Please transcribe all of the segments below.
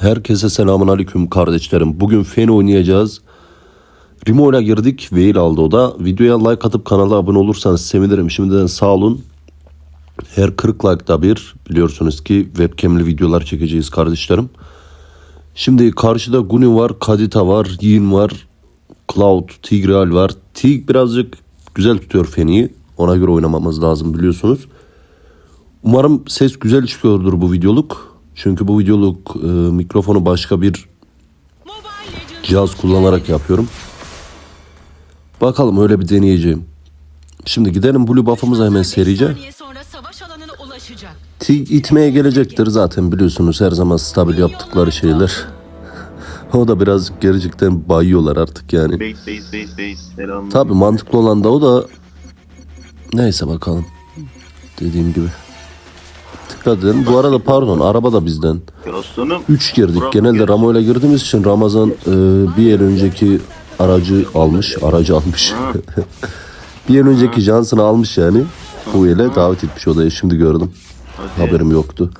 Herkese selamun aleyküm kardeşlerim. Bugün Fen oynayacağız. Rimo'yla girdik. Veil aldı o da. Videoya like atıp kanala abone olursanız sevinirim. Şimdiden sağ olun. Her 40 like'da bir biliyorsunuz ki webcam'li videolar çekeceğiz kardeşlerim. Şimdi karşıda Guni var, Kadita var, Yin var, Cloud, Tigreal var. Tig birazcık güzel tutuyor Fen'i. Ona göre oynamamız lazım biliyorsunuz. Umarım ses güzel çıkıyordur bu videoluk. Çünkü bu videoluk e, mikrofonu başka bir cihaz kullanarak yapıyorum. Bakalım öyle bir deneyeceğim. Şimdi gidelim Blue buff'ımıza hemen serice. Tig itmeye gelecektir zaten biliyorsunuz her zaman stabil yaptıkları şeyler. o da biraz gerçekten bayıyorlar artık yani. Tabi mantıklı olan da o da neyse bakalım. Dediğim gibi. Edin. Bu arada pardon araba da bizden. 3 girdik. Genelde Ramo ile girdiğimiz için Ramazan e, bir yıl önceki aracı almış. Aracı almış. bir yıl önceki Johnson'ı almış yani. Bu ile davet etmiş odaya. Şimdi gördüm. Haberim yoktu.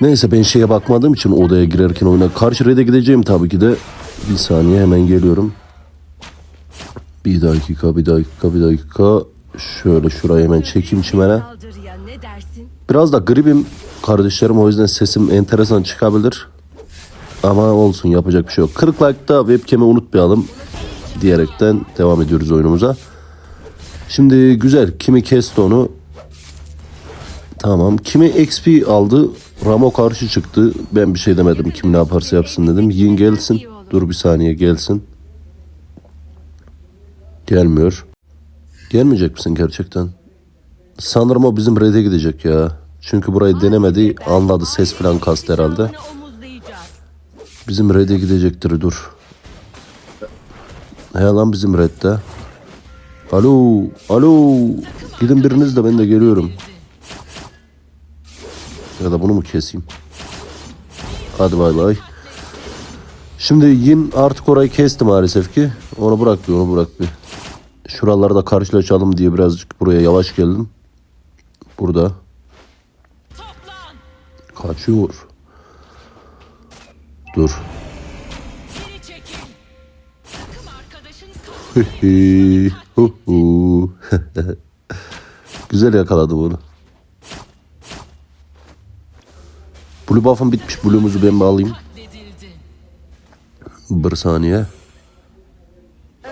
Neyse ben şeye bakmadığım için odaya girerken oyuna. Karşı red'e gideceğim tabii ki de. Bir saniye hemen geliyorum. Bir dakika, bir dakika, bir dakika. Şöyle şurayı hemen çekeyim çimene. Biraz da gribim kardeşlerim o yüzden sesim enteresan çıkabilir. Ama olsun yapacak bir şey yok. 40 like'da webcam'i unutmayalım diyerekten devam ediyoruz oyunumuza. Şimdi güzel. Kimi kesti onu. Tamam. Kimi XP aldı. Ramo karşı çıktı. Ben bir şey demedim. Kim ne yaparsa yapsın dedim. Yin gelsin. Dur bir saniye gelsin. Gelmiyor. Gelmeyecek misin gerçekten? Sanırım o bizim red'e gidecek ya. Çünkü burayı denemedi. Anladı ses falan kastı herhalde. Saldırını omuzlayacağız. Bizim red'e gidecektir dur. He lan bizim red'de. Alo, alo. Gidin biriniz de ben de geliyorum. Ya da bunu mu keseyim? Hadi bay bay. Şimdi Yin artık orayı kesti maalesef ki. Onu bırak bir, onu bırak bir. Şuralarda karşılaşalım diye birazcık buraya yavaş geldim. Burada. Kaçıyor. Dur. Güzel yakaladı bunu. Blue buff'ım bitmiş. Blue'umuzu ben katledildi. Bir saniye. Ee,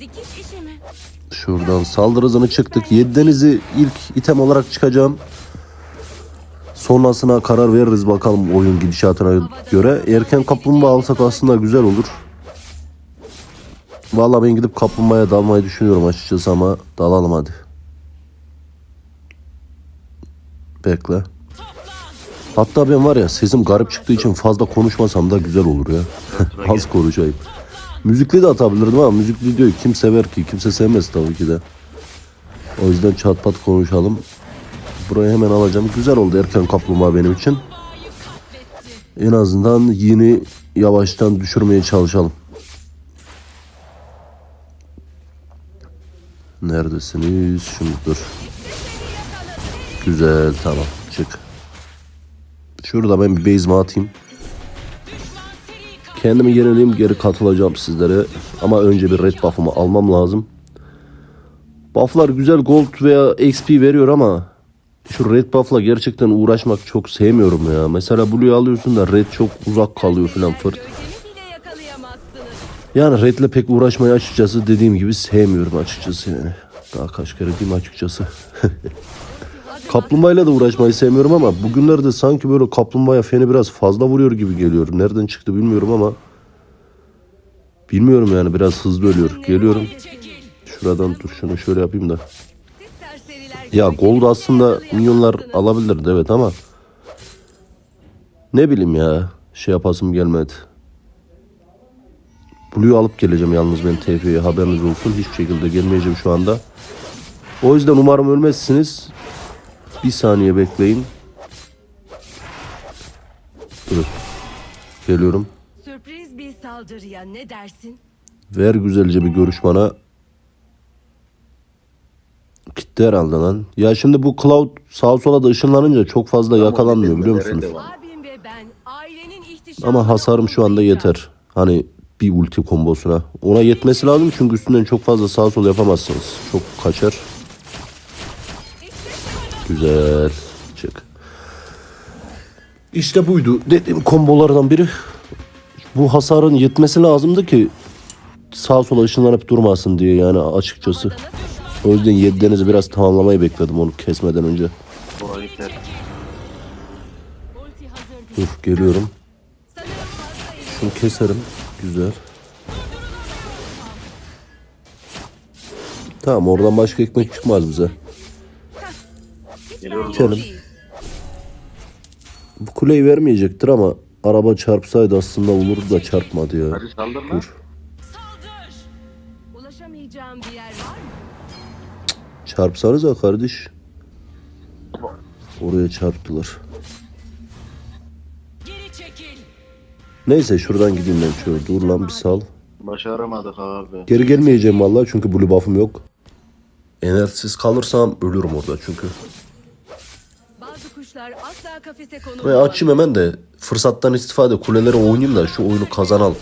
dikiş işi mi? Şuradan saldırı hızını çıktık. 7 denizi ilk item olarak çıkacağım. Sonrasına karar veririz bakalım oyun gidişatına göre. Erken kaplumbağa alsak aslında güzel olur. Vallahi ben gidip kaplumbağaya dalmayı düşünüyorum açıkçası ama dalalım hadi. Bekle. Hatta ben var ya sesim garip çıktığı için fazla konuşmasam da güzel olur ya. Az konuşayım. Müzikli de atabilirdim ama müzik videoyu kim sever ki? Kimse sevmez tabii ki de. O yüzden çat pat konuşalım. Burayı hemen alacağım. Güzel oldu erken kaplumbağa benim için. En azından yeni yavaştan düşürmeye çalışalım. Neredesiniz? Şimdi dur. Güzel tamam çık. Şurada ben bir base'ime atayım. Kendimi yenileyim geri katılacağım sizlere. Ama önce bir red buff'ımı almam lazım. Buff'lar güzel gold veya XP veriyor ama şu red buff'la gerçekten uğraşmak çok sevmiyorum ya. Mesela blue'yu alıyorsun da red çok uzak kalıyor falan fırt. Yani red'le pek uğraşmayı açıkçası dediğim gibi sevmiyorum açıkçası yani. Daha kaç kere diyeyim açıkçası. Kaplumbağayla da uğraşmayı sevmiyorum ama bugünlerde sanki böyle kaplumbağaya feni biraz fazla vuruyor gibi geliyor. Nereden çıktı bilmiyorum ama. Bilmiyorum yani biraz hızlı ölüyor. Geliyorum. Şuradan dur şunu şöyle yapayım da. Ya gold aslında milyonlar alabilirdi evet ama. Ne bileyim ya. Şey yapasım gelmedi. Blue'yu alıp geleceğim yalnız ben TF'ye haberiniz olsun. Hiçbir şekilde gelmeyeceğim şu anda. O yüzden umarım ölmezsiniz. Bir saniye bekleyin. Dur. Geliyorum. Sürpriz bir saldırıya ne dersin? Ver güzelce bir görüş bana. Gitti herhalde lan. Ya şimdi bu cloud sağa sola da ışınlanınca çok fazla yakalanmıyor biliyor musunuz? Abim ve ben lütfen. Ailenin ihtişamı... Ama hasarım şu anda yeter. Hani bir ulti kombosuna. Ona yetmesi lazım çünkü üstünden çok fazla sağ sol yapamazsınız. Çok kaçar. Güzel. Çık. İşte buydu. Dediğim kombolardan biri. Bu hasarın yetmesi lazımdı ki sağa sola ışınlanıp durmasın diye yani açıkçası. O yüzden 7'denizi biraz tamamlamayı bekledim onu kesmeden önce. Dur geliyorum. Şunu keserim. Güzel. Tamam oradan başka ekmek çıkmaz bize. Geliyoruz. Kelim. Bu kuleyi vermeyecektir ama araba çarpsaydı aslında olurdu da çarpmadı ya. Hadi saldırma. Dur. Saldır. Ulaşamayacağım bir yer var mı? Çarpsanız ya kardeş. Oraya çarptılar. Geri çekil. Neyse şuradan gideyim ben şöyle. Dur lan bir sal. Başaramadık abi. Geri gelmeyeceğim vallahi çünkü blue buff'ım yok. Enerjisiz kalırsam ölürüm orada çünkü. Kuşlar asla kafese konulmaz. Buraya açayım hemen de fırsattan istifade kulelere oynayayım da şu oyunu kazanalım.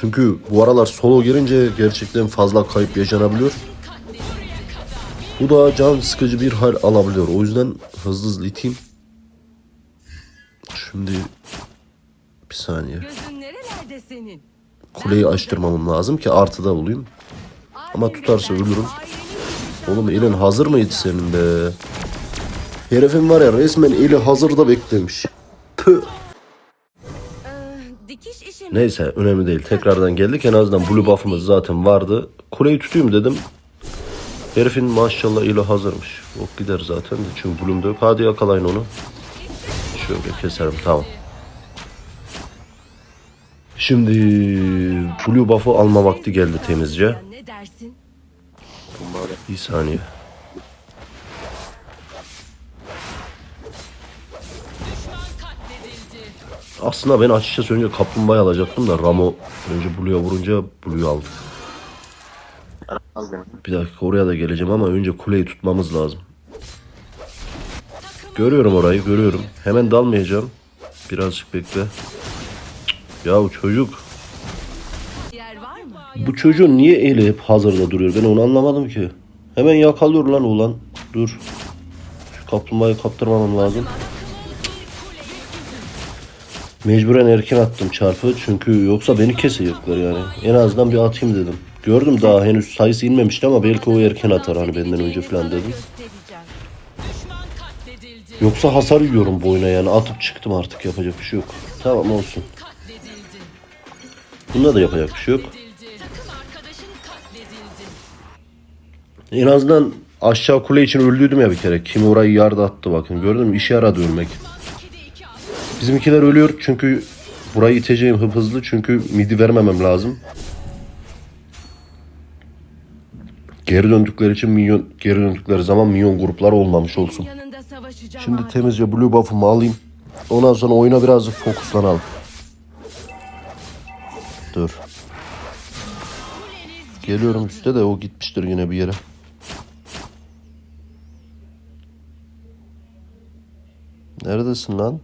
Çünkü bu aralar solo girince gerçekten fazla kayıp yaşanabiliyor. Bu da can sıkıcı bir hal alabiliyor. O yüzden hızlı hızlı iteyim. Şimdi bir saniye. Kuleyi açtırmamam lazım ki artıda olayım. Ama tutarsa ve ölürüm. Oğlum elin hazır mıydı senin be? Herifin var ya resmen eli hazırda beklemiş. Tüh. Ee? Neyse önemli değil. Tekrardan geldik. En azından blue buff'ımız zaten vardı. Kuleyi tutayım dedim. Herifin maşallah eli hazırmış. Ok gider zaten de çünkü bloom da yok. Hadi yakalayın onu. Şöyle keserim tamam. Şimdi blue buff'ı alma vakti geldi temizce. Bir saniye. Aslında ben açıkçası önce kaplumbağa alacaktım da Ramo önce Blue'ya vurunca Blue'yu aldık. Bir dakika oraya da geleceğim ama önce kuleyi tutmamız lazım. Görüyorum orayı görüyorum. Hemen dalmayacağım. Birazcık bekle. Yahu çocuk. Bu çocuğun niye eli hep hazırda duruyor? Ben onu anlamadım ki. Hemen yakalıyor lan ulan. Dur. Şu kaplumbağayı kaptırmamam lazım. Mecburen erken attım çarpı çünkü yoksa beni kesecekler yani. En azından bir atayım dedim. Gördüm daha henüz sayısı inmemişti ama belki o erken atar hani benden önce falan dedim. Yoksa hasar yiyorum bu oyuna yani atıp çıktım artık yapacak bir şey yok. Tamam olsun. Bunda da yapacak bir şey yok. En azından aşağı kule için öldüydüm ya bir kere. Kim orayı yardı attı bakın gördün mü? İşe yaradı ölmek. Bizimkiler ölüyor çünkü burayı iteceğim hıp hızlı çünkü midi vermemem lazım. Geri döndükleri için minyon, geri döndükleri zaman minyon gruplar olmamış olsun. Şimdi temizce blue buff'ımı alayım. Ondan sonra oyuna birazcık fokuslanalım. Dur. Geliyorum üstte de o gitmiştir yine bir yere. Neredesin lan?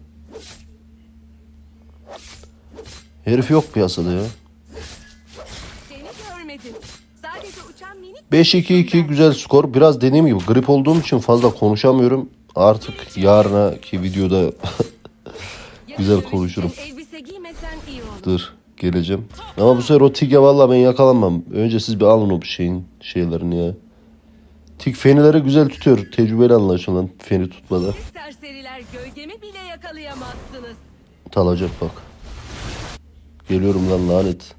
Herif yok piyasada ya. Seni görmedim. Sadece uçan minik 5-2-2 güzel skor. Biraz dediğim gibi grip olduğum için fazla konuşamıyorum. Artık yarınaki videoda güzel konuşurum. Dur geleceğim. Ama bu sefer o tige valla ben yakalanmam. Önce siz bir alın o bir şeyin şeylerini ya. Tik fenileri güzel tutuyor. Tecrübeli anlaşılan feni tutmada. Talacak bak. Geliyorum lan lanet.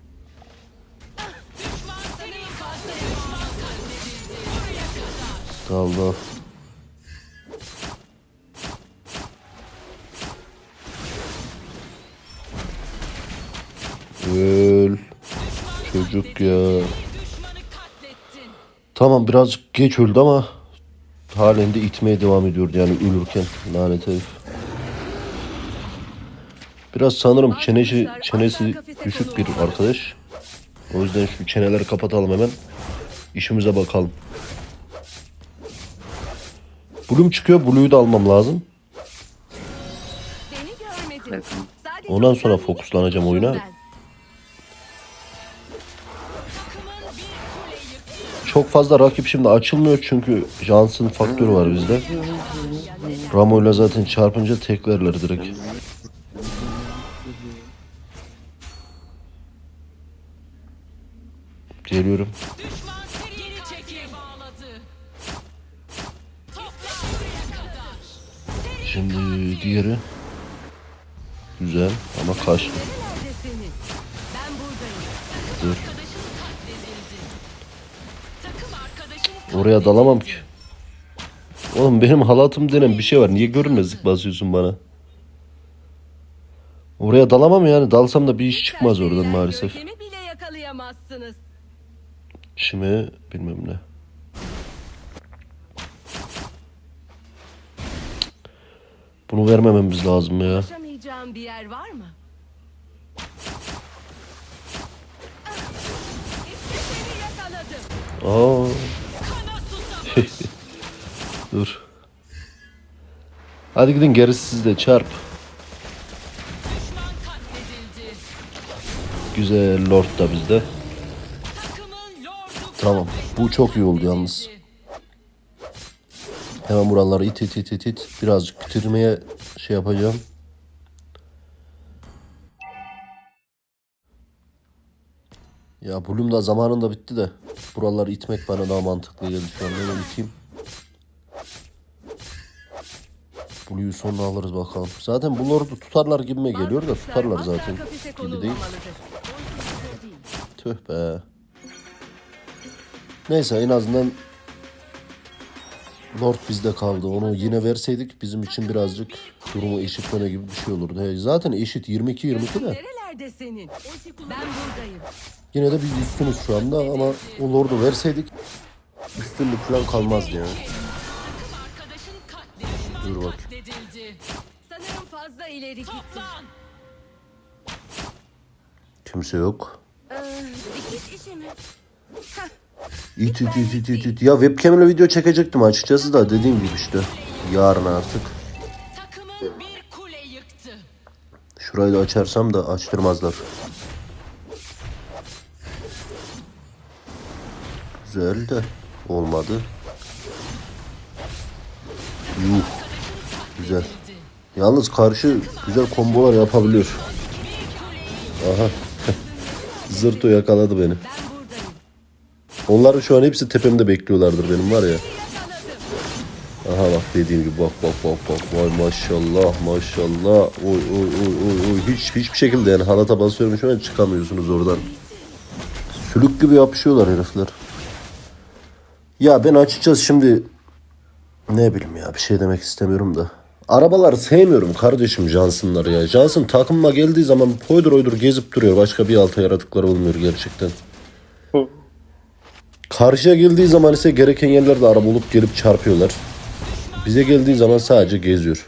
Dal. Öl. Çocuk ya. Tamam birazcık geç öldü ama halen de itmeye devam ediyordu yani ölürken lanet herif. Biraz sanırım çenesi, çenesi düşük bir arkadaş. O yüzden şu çeneleri kapatalım hemen. İşimize bakalım. Bloom çıkıyor. Blue'yu da almam lazım. Ondan sonra fokuslanacağım oyuna. Çok fazla rakip şimdi açılmıyor çünkü Johnson faktörü var bizde. Ramo'yla zaten çarpınca teklerler direkt. Geliyorum. Şimdi diğeri. Güzel ama kaçtı. Dur. Oraya dalamam ki. Oğlum benim halatım denen bir şey var. Niye görünmezlik basıyorsun bana? Oraya dalamam yani. Dalsam da bir iş çıkmaz oradan maalesef. Şimdi bilmem ne. Bunu vermememiz lazım ya. Ulaşamayacağım bir yer var mı? Aa. Dur. Hadi gidin gerisi sizde çarp. Güzel lord da bizde. Tamam. Bu çok iyi oldu yalnız. Hemen buraları it it it it it. Birazcık bitirmeye şey yapacağım. Ya Bloom da zamanında bitti de. Buraları itmek bana daha mantıklı geldi şu an. Hemen iteyim. Blue'yu sonra alırız bakalım. Zaten bu lordu tutarlar gibime geliyor da tutarlar zaten. Gibi değil. Tüh be. Neyse en azından Lord bizde kaldı. Onu yine verseydik bizim için birazcık durumu eşitleme gibi bir şey olurdu. He, zaten eşit 22-22 de. Nerelerde senin? Ben buradayım. Yine de biz üstünüz şu anda ama o Lord'u verseydik üstünlük falan kalmazdı yani. Dur bak. Sanırım fazla ileri gittim. Toplan. Kimse yok. Ee, işi mi? İt it it it it it. Ya webcam'le video çekecektim açıkçası da dediğim gibi işte. Yarın artık. Şurayı da açarsam da açtırmazlar. Güzel de olmadı. Yuh. Güzel. Yalnız karşı güzel kombolar yapabiliyor. Aha. Zırto yakaladı beni. Onlar şu an hepsi tepemde bekliyorlardır benim var ya. Aha bak dediğim gibi bak bak bak bak vay maşallah maşallah oy oy oy oy oy hiç hiçbir şekilde yani halata basıyorum şu an çıkamıyorsunuz oradan. Sülük gibi yapışıyorlar herifler. Ya ben açıkçası şimdi ne bileyim ya bir şey demek istemiyorum da. Arabaları sevmiyorum kardeşim Johnson'ları ya. Johnson takımıma geldiği zaman hoydur hoydur gezip duruyor. Başka bir alta yaratıkları olmuyor gerçekten. Karşıya geldiği zaman ise gereken yerlerde araba olup gelip çarpıyorlar. Bize geldiği zaman sadece geziyor.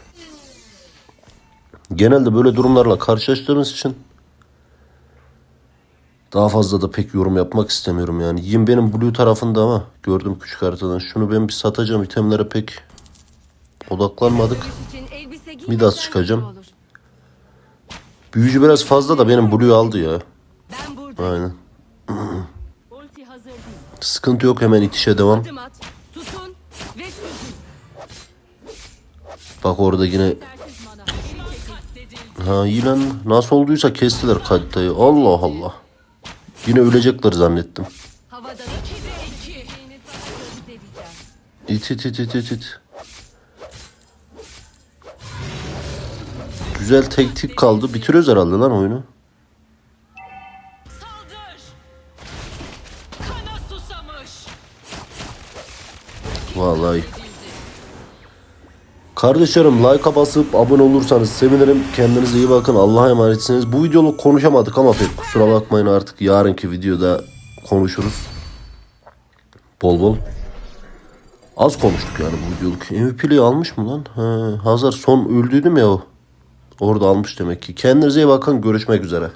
Genelde böyle durumlarla karşılaştığımız için daha fazla da pek yorum yapmak istemiyorum yani. Yim benim blue tarafında ama gördüm küçük haritadan. Şunu ben bir satacağım itemlere pek odaklanmadık. Midas çıkacağım. Büyücü biraz fazla da benim blue aldı ya. Aynen. Sıkıntı yok hemen itişe devam. Adım at. Tutun ve süzün. Bak orada yine mana. Katledildi. Ha iyi lan. Nasıl olduysa kestiler Kadita'yı. Allah Allah. Yine ölecekler zannettim. Havada da İki. Sana göstereceğim. İt it it it it it. Güzel tek tik kaldı. Bitiriyoruz herhalde lan oyunu. Vallahi. Kardeşlerim like'a basıp abone olursanız sevinirim. Kendinize iyi bakın. Allah'a emanetsiniz. Bu videoluk konuşamadık ama pek kusura bakmayın artık. Yarınki videoda konuşuruz. Bol bol. Az konuştuk yani bu videoluk. MVP'liği almış mı lan? Ha, Hazar son öldüydüm ya o. Orada almış demek ki. Kendinize iyi bakın. Görüşmek üzere.